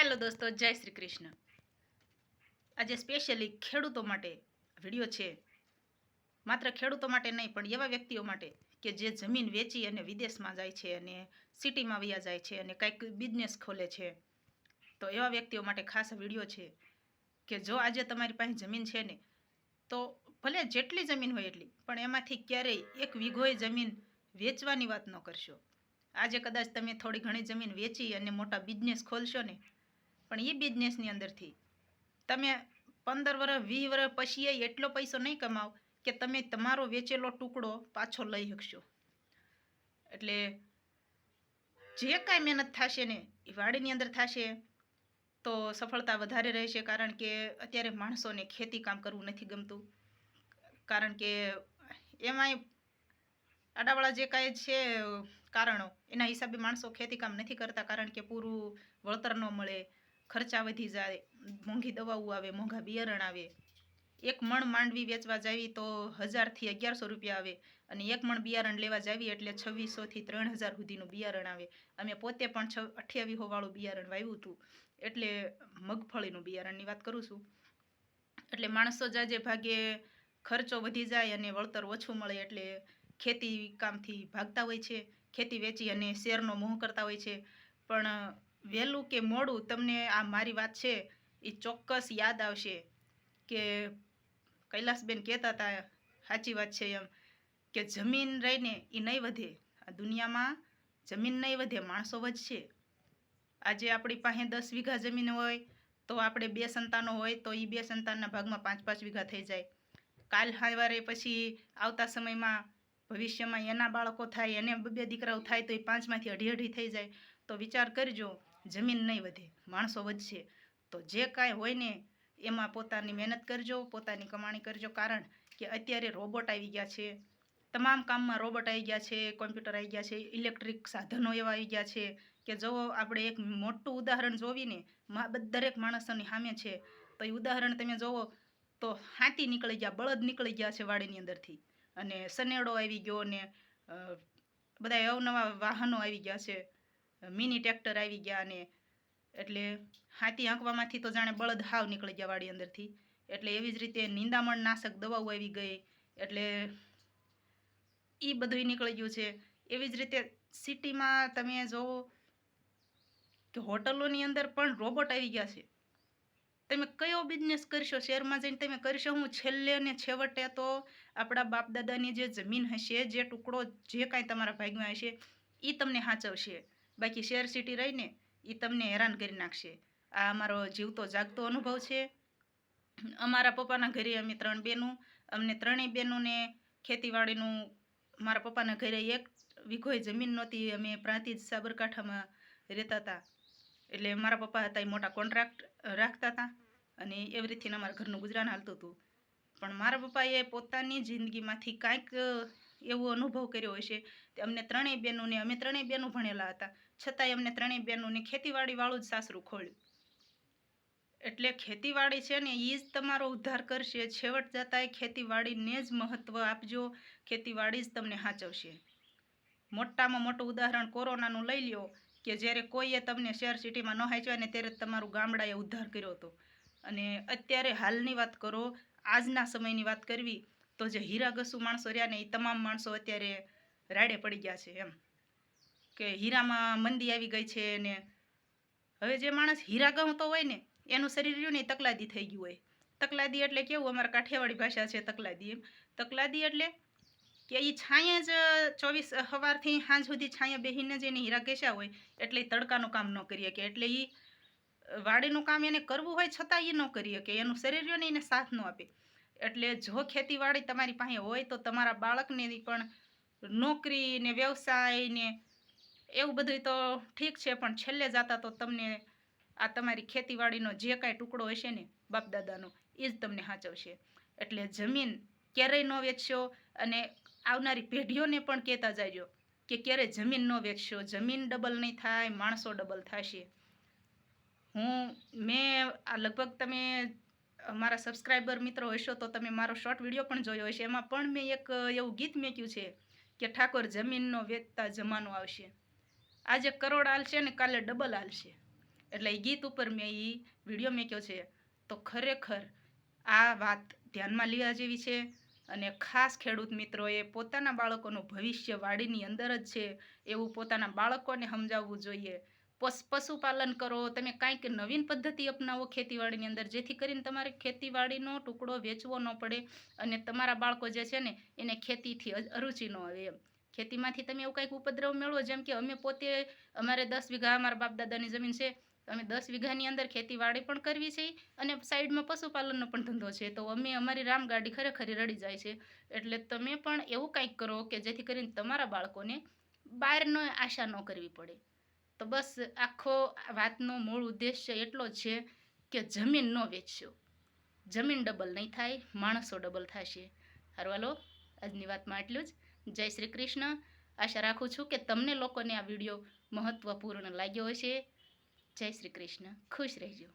Hello દોસ્તો, જય શ્રી કૃષ્ણ. આજે સ્પેશિયલી ખેડૂતો માટે વીડિયો છે. માત્ર ખેડૂતો માટે નહીં, પણ એવા વ્યક્તિઓ માટે કે જે જમીન વેચી અને વિદેશમાં જાય છે અને સિટીમાં વ્યા જાય છે અને કંઈક બિઝનેસ ખોલે છે. તો એવા વ્યક્તિઓ માટે ખાસ વીડિયો છે કે જો આજે તમારી પાસે જમીન છે ને, તો ભલે જેટલી જમીન હોય એટલી, પણ એમાંથી ક્યારેય એક વીઘોય જમીન વેચવાની વાત ન કરશો. આજે કદાચ તમે થોડી ઘણી જમીન વેચી અને મોટા બિઝનેસ ખોલશો ને પણ એ બિઝનેસની અંદરથી. તમે પંદર વર્ષ વીસ વર્ષ પછી એટલો પૈસો નહીં કમાવ કે તમે તમારો વેચેલો ટુકડો પાછો લઈ શકશો એટલે જે કાંઈ મહેનત થશે ને એ વાડીની અંદર થશે, તો સફળતા વધારે રહેશે કારણ કે અત્યારે માણસોને ખેતી કામ કરવું નથી ગમતું. કારણ કે એમાંય આડાવાળા જે કાંઈ છે કારણો, એના હિસાબે માણસો ખેતી કામ નથી કરતા કારણ કે પૂરું વળતર ન મળે. ખર્ચા વધી જાય, મોંઘી દવાઓ આવે, મોંઘા બિયારણ આવે. એક મણ માંડવી વેચવા જાવી તો હજારથી અગિયારસો રૂપિયા આવે અને એક મણ બિયારણ લેવા જાવી એટલે છવ્વીસોથી ત્રણ હજાર સુધીનું બિયારણ આવે. અમે પોતે પણ છ અઠ્યાવીસોવાળું બિયારણ વાવ્યું હતું. એટલે મગફળીનું બિયારણની વાત કરું છું. એટલે માણસો જાજે ભાગે ખર્ચો વધી જાય અને વળતર ઓછું મળે એટલે ખેતી કામથી ભાગતા હોય છે. ખેતી વેચી અને શેરનો મોહ કરતા હોય છે. પણ વહેલું કે મોડું, તમને આ મારી વાત છે એ ચોક્કસ યાદ આવશે કે કૈલાસબેન કહેતા હતા, સાચી વાત છે એમ, કે જમીન રહીને એ નહીં વધે. આ દુનિયામાં જમીન નહીં વધે, માણસો વધશે. આજે આપણી પાસે દસ વીઘા જમીન હોય, તો આપણે બે સંતાનો હોય, તો એ બે સંતાનના ભાગમાં પાંચ પાંચ વીઘા થઈ જાય. કાલ સવારે પછી આવતા સમયમાં ભવિષ્યમાં એના બાળકો થાય, એને બે દીકરાઓ થાય, તો એ પાંચમાંથી અઢી અઢી થઈ જાય. તો વિચાર કરજો જમીન નહીં વધે, માણસો વધશે. તો જે કાંઈ હોય ને, એમાં પોતાની મહેનત કરજો, પોતાની કમાણી કરજો. કારણ કે અત્યારે રોબોટ આવી ગયા છે. તમામ કામમાં રોબોટ આવી ગયા છે, કોમ્પ્યુટર આવી ગયા છે, ઇલેક્ટ્રિક સાધનો એવા આવી ગયા છે કે જો આપણે એક મોટું ઉદાહરણ જોવીને દરેક માણસોની સામે છે. તો એ ઉદાહરણ તમે જોવો તો હાથી નીકળી ગયા, બળદ નીકળી ગયા છે વાડીની અંદરથી. અને સનેડો આવી ગયો ને બધા અવનવા વાહનો આવી ગયા છે. મિની ટ્રેક્ટર આવી ગયા ને એટલે હાથી આંકવામાંથી તો જાણે બળદ હાવ નીકળી ગયા વાડી અંદરથી. એટલે એવી જ રીતે નિંદામણ નાશક દવાઓ આવી ગઈ. એટલે એ બધું નીકળી ગયું છે. એવી જ રીતે સિટીમાં તમે જોવો કે હોટલોની અંદર પણ રોબોટ આવી ગયા છે. તમે કયો બિઝનેસ કરશો? શહેરમાં જઈને તમે કરશો? હું છેલ્લે ને છેવટે તો આપણા બાપ દાદાની જે જમીન હશે, જે ટુકડો, જે કાંઈ તમારા ભાગમાં હશે એ તમને સાચવશે બાકી શેર સિટી રહીને એ તમને હેરાન કરી નાખશે. આ અમારો જીવતો જાગતો અનુભવ છે. અમારા પપ્પાના ઘરે અમે ત્રણ બહેનું, અમને ત્રણેય બહેનોને ખેતીવાડીનું મારા પપ્પાના ઘરે એક વીઘોય જમીન નહોતી, અમે પ્રાંતિજ સાબરકાંઠામાં રહેતા હતા. એટલે મારા પપ્પા હતા એ મોટા કોન્ટ્રાક્ટ રાખતા હતા અને એવી રીતથી અમારા ઘરનું ગુજરાન હાલતું હતું. પણ મારા પપ્પાએ પોતાની જિંદગીમાંથી કાંઈક એવો અનુભવ કર્યો હશે. તે અમને ત્રણેય બહેનોને અમે ત્રણેય બહેનો ભણેલા હતા. છતાંય અમને ત્રણેય બહેનોને ખેતીવાડીવાળું જ સાસરું ખોલ્યું એટલે ખેતીવાડી છે ને એ જ તમારો ઉદ્ધાર કરશે. છેવટ જતાં એ ખેતીવાડીને જ મહત્ત્વ આપજો. ખેતીવાડી જ તમને સાચવશે મોટામાં મોટું ઉદાહરણ કોરોનાનું લઈ લ્યો, કે જ્યારે કોઈએ તમને શહેર સિટીમાં ન હાંચ્યા ને ત્યારે તમારું ગામડાએ ઉદ્ધાર કર્યો હતો. અને અત્યારે હાલની વાત કરો, આજના સમયની વાત કરવી તો જે હીરા ઘસુ માણસો રહ્યા ને એ તમામ માણસો અત્યારે રાડે પડી ગયા છે એમ. કે હીરામાં મંદી આવી ગઈ છે ને હવે જે માણસ હીરા ગમતો હોય ને, એનું શરીર રહ્યું ને તકલાદી થઈ ગયું હોય. તકલાદી એટલે કેવું? અમારા કાઠિયાવાડી ભાષા છે તકલાદી એમ. તકલાદી એટલે કે એ છાંયે જ ચોવીસ સવારથી સાંજ સુધી છાંયે બેસીને જ એને હીરા ઘેસ્યા હોય, એટલે એ તડકાનું કામ ન કરી શકે એટલે એ વાડીનું કામ એને કરવું હોય છતાં એ ન કરી શકે એનું શરીર રહ્યું ને એને સાથ ન આપે. એટલે જો ખેતીવાડી તમારી પાસે હોય તો તમારા બાળકને પણ નોકરી ને વ્યવસાય ને એવું બધું તો ઠીક છે, પણ છેલ્લે જતા તો તમને આ તમારી ખેતીવાડીનો જે કાંઈ ટુકડો હશે ને બાપ દાદાનો એ જ તમને સાચવશે એટલે જમીન ક્યારેય ન વેચશો અને આવનારી પેઢીઓને પણ કહેતા જાયજો કે ક્યારે જમીન ન વેચશો. જમીન ડબલ નહીં થાય, માણસો ડબલ થશે. હું, મેં આ લગભગ તમે મારા સબસ્ક્રાઈબર મિત્રો હશો તો તમે મારો શોર્ટ વીડિયો પણ જોયો હશે. એમાં પણ મેં એક એવું ગીત મેક્યું છે કે ઠાકોર જમીનનો વેચતા જમાનો આવશે. આજે કરોડ હાલશે ને કાલે ડબલ હાલશે એટલે એ ગીત ઉપર મેં એ વીડિયો મેક્યો છે. તો ખરેખર આ વાત ધ્યાનમાં લેવા જેવી છે અને ખાસ ખેડૂત મિત્રોએ પોતાના બાળકોનું ભવિષ્ય વાડીની અંદર જ છે એવું પોતાના બાળકોને સમજાવવું જોઈએ. પશુપાલન કરો, તમે કાંઈક નવીન પદ્ધતિ અપનાવો ખેતીવાડીની અંદર, જેથી કરીને તમારે ખેતીવાડીનો ટુકડો વેચવો ન પડે અને તમારા બાળકો જે છે ને, એને ખેતીથી અરુચિ ન આવે એમ. ખેતીમાંથી તમે એવું કાંઈક ઉપદ્રવ મેળવો, જેમ કે અમે પોતે, અમારે દસ વીઘા, અમારા બાપ દાદાની જમીન છે, અમે દસ વીઘાની અંદર ખેતીવાડી પણ કરવી છે અને સાઈડમાં પશુપાલનનો પણ ધંધો છે. તો અમે અમારી રામગાડી ખરેખર રડી જાય છે. એટલે તમે પણ એવું કંઈક કરો કે જેથી કરીને તમારા બાળકોને બહારનો આશા ન કરવી પડે. તો બસ આખો વાતનો મૂળ ઉદ્દેશ્ય એટલો છે કે જમીન ન વેચશો. જમીન ડબલ નહીં થાય, માણસો ડબલ થશે. હરવાલો આજની વાતમાં આટલું જ. જય શ્રી કૃષ્ણ. આશા રાખું છું કે તમને લોકોને આ વીડિયો મહત્ત્વપૂર્ણ લાગ્યો હશે. જય શ્રી કૃષ્ણ. ખુશ રહેજો.